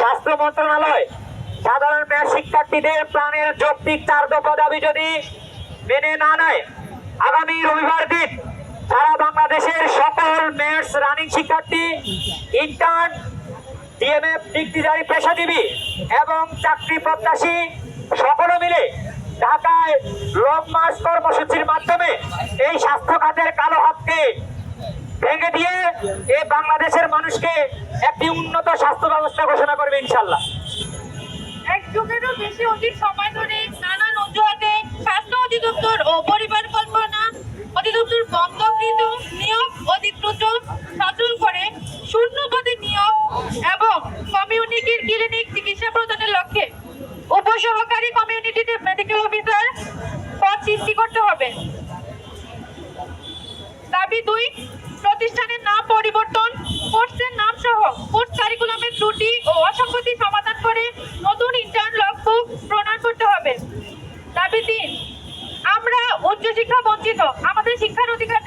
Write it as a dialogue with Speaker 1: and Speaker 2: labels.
Speaker 1: স্বাস্থ্য মন্ত্রণালয়, সাধারণ মেয়াদ শিক্ষার্থীদের প্রাণের যৌক্তিক চার যদি মেনে না নেয়, আগামী রবিবার দিন সারা বাংলাদেশের সকল মেয়ার্স রানিং শিক্ষার্থী ইন্টার্ন ডিএমএফ ডিগ্রিধারী, পেশাজীবী এবং চাকরি সকলে কর্মসূচির মাধ্যমে এই স্বাস্থ্য খাতের কালো হাতকে ভেঙে দিয়ে এ বাংলাদেশের মানুষকে একটি উন্নত স্বাস্থ্য ব্যবস্থা ঘোষণা করবে ইনশাল্লাহ
Speaker 2: বেশি অধিক সময় ধরে নানান অজুহাতে অধিদপ্তর ও পরিবার কল্পনা অধিদপ্তর নিয়োগ করে শূন্য এবং কমিউনিটির ক্লিনিক চিকিৎসা প্রদানের লক্ষ্যে উপসহকারী কমিউনিটিতে মেডিকেল অফিসার হবে। দাবি দুই, প্রতিষ্ঠানের নাম পরিবর্তন, কোর্সের নাম সহ কোর্স কারিকুলামের ত্রুটি ও অসঙ্গতি সমাধান করে নতুন ইন্টার্ন লক্ষ্য প্রণয়ন করতে হবে। দাবি তিন, আমরা উচ্চশিক্ষা বঞ্চিত। আমাদের শিক্ষার অধিকার